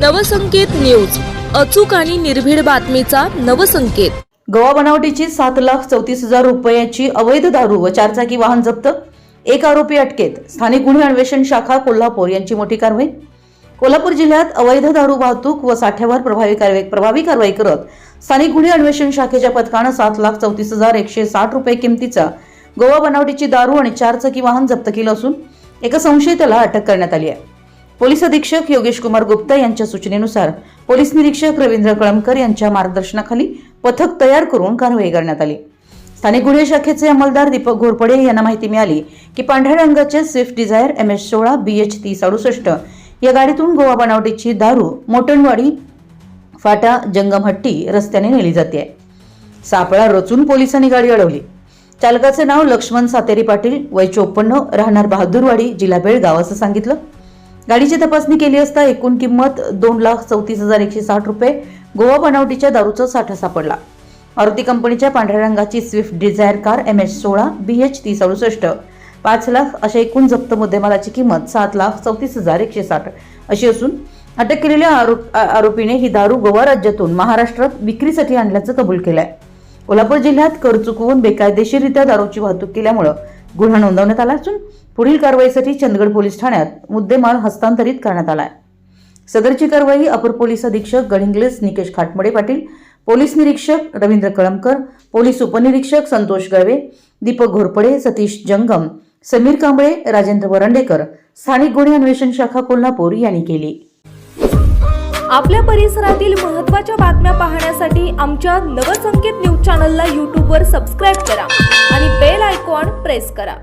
Navsanket news. अचूक आणि निर्भीड बातमीचा नवसंकेत. गोवा बनावटीची सात लाख चौतीस हजार रुपयाची अवैध दारू व चारचाकी वाहन जप्त. एक आरोपी अटकेत. स्थानिक गुन्हे अन्वेषण शाखा कोल्हापूर यांची मोठी कारवाई. कोल्हापूर जिल्ह्यात अवैध दारू वाहतूक व साठ्यावर प्रभावी कारवाई प्रभावी कारवाई करत स्थानिक गुन्हे अन्वेषण शाखेच्या पथकानं सात लाख चौतीस हजार एकशे साठ रुपये किमतीचा गोवा बनावटीची दारू आणि चारचाकी वाहन जप्त केलं असून एका संशयिताला अटक करण्यात आली आहे. पोलीस अधीक्षक योगेश कुमार गुप्ता यांच्या सूचनेनुसार पोलीस निरीक्षक रवींद्र कळमकर यांच्या मार्गदर्शनाखाली पथक तयार करून कारवाई करण्यात आली. स्थानिक गुन्हे शाखेचे अंमलदार दीपक घोरपडे यांना माहिती मिळाली की पांढऱ्या रंगाचे स्विफ्ट डिझायर एम एस सोळा बी एच तीस अडुसष्ट या गाडीतून गोवा बनावटीची दारू मोटणवाडी फाटा जंगमहट्टी रस्त्याने नेली जाते. सापळा रचून पोलिसांनी गाडी अडवली. चालकाचे नाव लक्ष्मण सातेरी पाटील वय चोपन्न राहणार बहादूरवाडी जिल्हा बेळगाव असं सांगितलं. गाडीची तपासणी केली असता एकूण किंमत दोन लाख चौतीस हजार एकशे साठ रुपये. गोवा बनावटीच्या दारूचा साठा सापडला. मारुती कंपनीच्या पांढऱ्या रंगाची Swift Dzire car M H सोळा बी एच तीस अडुसष्ट. पाच लाख अशा एकूण जप्त मुद्देमालाची किंमत सात लाख चौतीस हजार एकशे साठ. अशी असून अटक केलेल्या आरोप आरोपीने ही दारू गोवा राज्यातून महाराष्ट्रात विक्रीसाठी आणल्याचं कबूल केलंय. कोल्हापूर जिल्ह्यात कर चुकवून बेकायदेशीररित्या दारूची वाहतूक केल्यामुळं गुन्हा नोंदवण्यात आला असून पुढील कारवाईसाठी चंदगड पोलीस ठाण्यात मुद्देमाल हस्तांतरित करण्यात आलाय सदरची कारवाई अपर पोलीस अधीक्षक गडिंग्लेस निकेश खाटमडे पाटील पोलीस निरीक्षक रवींद्र कळमकर पोलीस उपनिरीक्षक संतोष गळवे दीपक घोरपडे सतीश जंगम समीर कांबळे राजेंद्र वरंडेकर स्थानिक गुन्हे अन्वेषण शाखा कोल्हापूर यांनी केली. आपल्या परिसरातील महत्त्वाच्या बातम्या पाहण्यासाठी आमच्या नवसंकेत न्यूज चॅनलला यूट्यूबवर सबस्क्राईब करा. प्रेस करा.